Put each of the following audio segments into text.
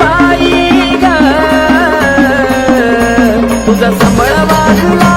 पाई ग. तुझा संबळ बाजूला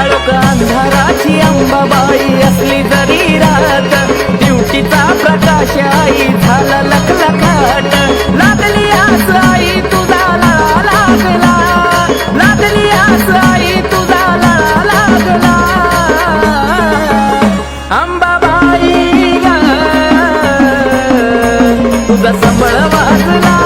काळोख अंधाराची अंबाबाई असली जरी रात ड्युटीचा प्रकाश आई झाला लखलखाट. लागली आस आई तुझा लळा लागला लागली आस आई तुझा लळा लागला अंबाबाई तुझा वाजला